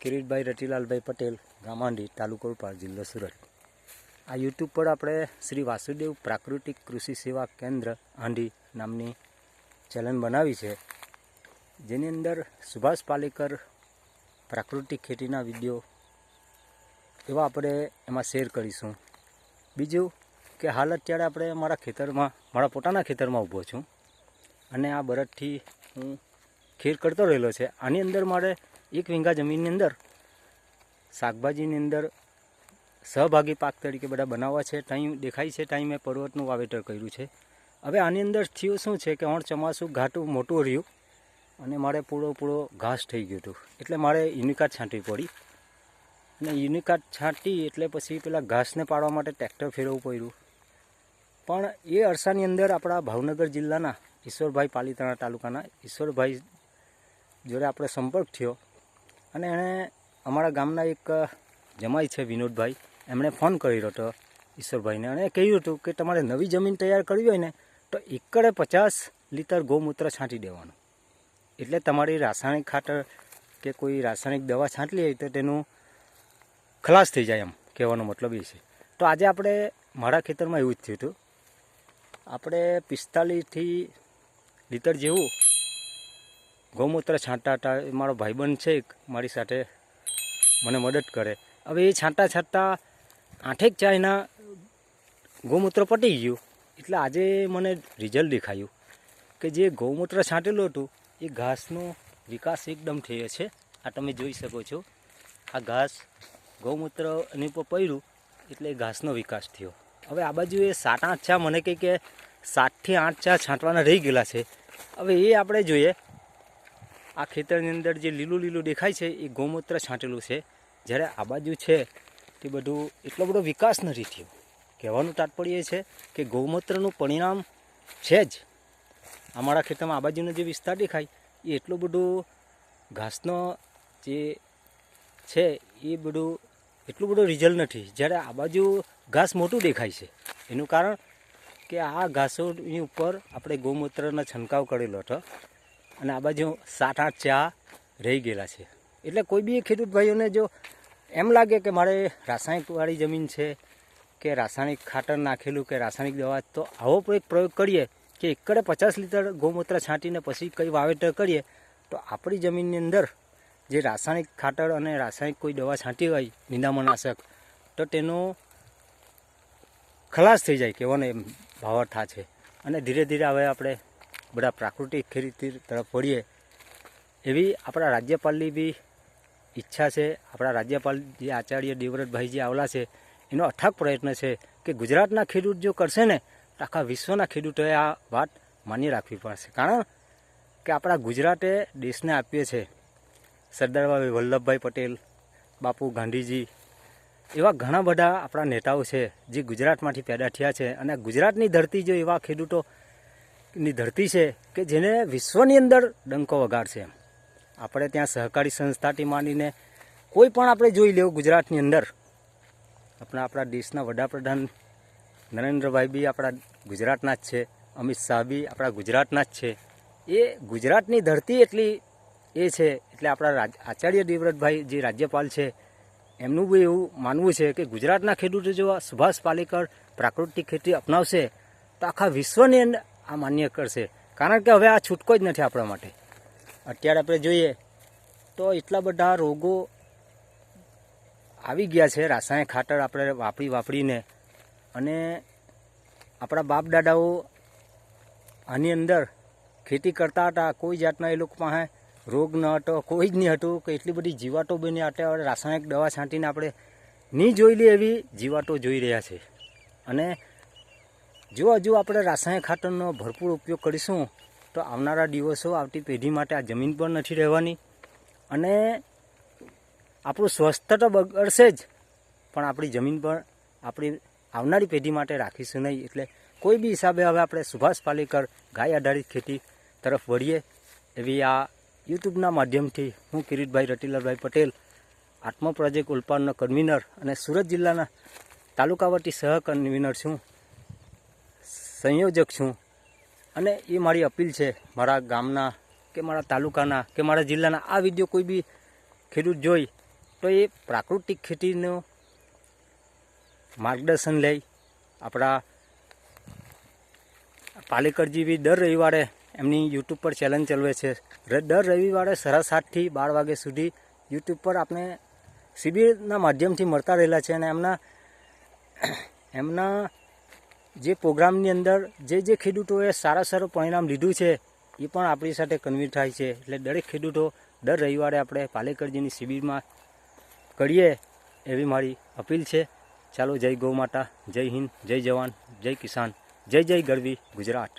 કિરીટભાઈ રતિલાલભાઈ પટેલ, ગામાંડી, તાલુકો ઉપાડ જિલ્લો સુરત. આ યુટ્યુબ પર આપણે શ્રી વાસુદેવ પ્રાકૃતિક કૃષિ સેવા કેન્દ્ર આંડી નામની ચેનલ બનાવી છે. જેની અંદર સુભાષ પાલેકર પ્રાકૃતિક ખેતીના વીડિયો એવા આપણે એમાં શેર કરીશું. બીજું કે હાલ અત્યારે આપણે મારા ખેતરમાં, મારા પોતાના ખેતરમાં ઊભો છું. અને આ બરડથી હું ખેર કરતો રહેલો છે. આની અંદર મારે એક વીંગા જમીનની અંદર, શાકભાજીની અંદર સહભાગી પાક તરીકે બધા બનાવવા છે. ટાઈમ દેખાય છે ટાઈમે પર્વતનું વાવેતર કર્યું છે. હવે આની અંદર થયું શું છે કે હણ ચોમાસું ઘાટું મોટું રહ્યું અને મારે પૂરો પૂરો ઘાસ થઈ ગયું હતું. એટલે મારે યુનિકાટ છાંટવી પડી. અને યુનિકાટ છાંટી એટલે પછી પેલા ઘાસને પાડવા માટે ટ્રેક્ટર ફેરવવું પડ્યું. પણ એ અરસાની અંદર આપણા ભાવનગર જિલ્લાના ઈશ્વરભાઈ પાલીતાણા તાલુકાના ઈશ્વરભાઈ જોડે આપણે સંપર્ક થયો. અને એણે અમારા ગામના એક જમાઈ છે વિનોદભાઈ. એમણે ફોન કર્યો હતો ઈશ્વરભાઈને અને કહ્યું હતું કે તમારે નવી જમીન તૈયાર કરવી હોય ને, તો એકડે પચાસ લીટર ગૌમૂત્ર છાંટી દેવાનું. એટલે તમારી રાસાયણિક ખાતર કે કોઈ રાસાયણિક દવા છાંટલી હોય તો તેનું ખલાસ થઈ જાય એમ કહેવાનો મતલબ એ છે. તો આજે આપણે મારા ખેતરમાં એવું જ થયું હતું. આપણે પિસ્તાલીસથી લીટર જેવું ગૌમૂત્ર છાંટતા હતા એ મારો ભાઈબંધ છે મારી સાથે મને મદદ કરે. હવે એ છાંટા છાંટતા આઠેક ચાયના ગૌમૂત્ર પટી ગયું. એટલે આજે મને રિઝલ્ટ દેખાયું કે જે ગૌમૂત્ર છાંટેલું હતું, એ ઘાસનો વિકાસ એકદમ થયો છે. આ તમે જોઈ શકો છો. આ ઘાસ ગૌમૂત્ર એની ઉપર પડ્યું, એટલે ઘાસનો વિકાસ થયો. હવે આ બાજુ એ સાત આઠ ચા, મને કહે કે સાતથી આઠ ચા છાંટવાના રહી ગયેલા છે. હવે એ આપણે જોઈએ આ ખેતરની અંદર જે લીલું લીલું દેખાય છે, એ ગૌમૂત્ર છાંટેલું છે. જ્યારે આ બાજુ છે, તે બધું એટલો બધો વિકાસ નથી થયો. કહેવાનું તાત્પર્ય છે કે ગૌમૂત્રનું પરિણામ છે જ. અમારા ખેતરમાં આ બાજુનો જે વિસ્તાર દેખાય, એ એટલું બધું ઘાસનો જે છે, એ બધું એટલું બધું રિઝલ્ટ નથી. જ્યારે આ બાજુ ઘાસ મોટું દેખાય છે, એનું કારણ કે આ ઘાસોની ઉપર આપણે ગૌમૂત્રનો છંટકાવ કરેલો હતો. અને આ બાજુ સાત આઠ ચા રહી ગયેલા છે. એટલે કોઈ બી ખેડૂત ભાઈઓને જો એમ લાગે કે મારે રાસાયણિકવાળી જમીન છે, કે રાસાયણિક ખાતર નાખેલું, કે રાસાયણિક દવા, તો આવો એક પ્રયોગ કરીએ કે એકડે પચાસ લીટર ગૌમૂત્ર છાંટીને પછી કંઈ વાવેતર કરીએ, તો આપણી જમીનની અંદર જે રાસાયણિક ખાતર અને રાસાયણિક કોઈ દવા છાંટી હોય, નિંદામણનાશક, તો તેનો ખલાસ થઈ જાય, કહેવાનો એમ ભાવાર્થ છે. અને ધીરે ધીરે હવે આપણે બધા પ્રાકૃતિક ખેતી તરફ વળીએ, એવી આપણા રાજ્યપાલની બી ઈચ્છા છે. આપણા રાજ્યપાલ જે આચાર્ય દેવવ્રતભાઈ જે આવેલા છે, એનો અથાગ પ્રયત્ન છે કે ગુજરાતના ખેડૂત જો કરશે ને, તો આખા વિશ્વના ખેડૂતોએ આ વાત માની રાખવી પડશે. કારણ કે આપણા ગુજરાતે દેશને આપીએ છે સરદારભાઈ વલ્લભભાઈ પટેલ, બાપુ ગાંધીજી, એવા ઘણા બધા આપણા નેતાઓ છે જે ગુજરાતમાંથી પેદા થયા છે. અને ગુજરાતની ધરતી જો એવા ખેડૂતોની ધરતી છે કે જેને વિશ્વની અંદર ડંકો વગાડશે આપણે ત્યાં સહકારી સંસ્થાથી માંડીને કોઈ પણ આપણે જોઈ લેવું ગુજરાતની અંદર, આપણા આપણા દેશના વડાપ્રધાન નરેન્દ્રભાઈ બી આપણા ગુજરાતના જ છે, અમિત શાહ બી આપણા ગુજરાતના જ છે. એ ગુજરાતની ધરતી એટલી એ છે, એટલે આપણા રાજ, આચાર્ય દેવવ્રતભાઈ જે રાજ્યપાલ છે, એમનું બી એવું માનવું છે કે ગુજરાતના ખેડૂતો જો સુભાષ પાલેકર પ્રાકૃતિક ખેતી અપનાવશે, તો આખા વિશ્વની અંદર આ માન્ય કરશે કારણ કે હવે આ છૂટકો જ નથી આપણા માટે. અત્યારે આપણે જોઈએ તો એટલા બધા રોગો આવી ગયા છે. રાસાયણિક ખાતર આપણે વાપરી વાપરીને અને આપણા બાપ દાદાઓ આની અંદર ખેતી કરતા હતા. કોઈ જાતના એ લોકો પાસે રોગ ન હતો, કોઈ જ નહીં હતું કે એટલી બધી જીવાતો બની અત્યારે રાસાયણિક દવા છાંટીને આપણે નહીં જોઈ લે એવી જીવાતો જોઈ રહ્યા છે. અને જો હજુ આપણે રાસાયણિક ખાતરનો ભરપૂર ઉપયોગ કરીશું, તો આવનારા દિવસો આવતી પેઢી માટે આ જમીન પણ નથી રહેવાની. અને આપણું સ્વસ્થ તો બગડશે જ, પણ આપણી જમીન પણ આપણી આવનારી પેઢી માટે રાખીશું નહીં. એટલે કોઈ બી હિસાબે હવે આપણે સુભાષ પાલેકર ગાય આધારિત ખેતી તરફ વળીએ, એવી આ યુટ્યુબના માધ્યમથી હું કિરીટભાઈ રતિલાલભાઈ પટેલ આત્મ પ્રોજેક્ટ ઉલપાડનો કન્વીનર અને સુરત જિલ્લાના તાલુકા સહ કન્વીનર છું. સંયોજક છું. અને એ મારી અપીલ છે, મારા ગામના કે મારા તાલુકાના કે મારા જિલ્લાના, આ વીડિયો કોઈ બી ખેડૂત જોઈ તો એ પ્રાકૃતિક ખેતીનું માર્ગદર્શન લઈ આપણા પાલેકરજી બી દર રવિવારે એમની યુટ્યુબ પર ચેલેન્જ ચલાવે છે. દર રવિવારે સાડા સાતથી બાર વાગ્યા સુધી યુટ્યુબ પર આપણે શિબિરના માધ્યમથી મળતા રહેલા છે અને એમના એમના જે પ્રોગ્રામની અંદર જે જે ખેડૂતોએ સારા સારું પરિણામ લીધું છે, એ પણ આપણી સાથે કન્વીન થાય છે. એટલે દરેક ખેડૂતો દર રવિવારે આપણે પાલેકરજીની શિબિરમાં કરીએ એવી મારી અપીલ છે. ચાલો જય ગૌ માતા, જય હિન્દ, જય જવાન, જય કિસાન, જય જય ગરવી ગુજરાત.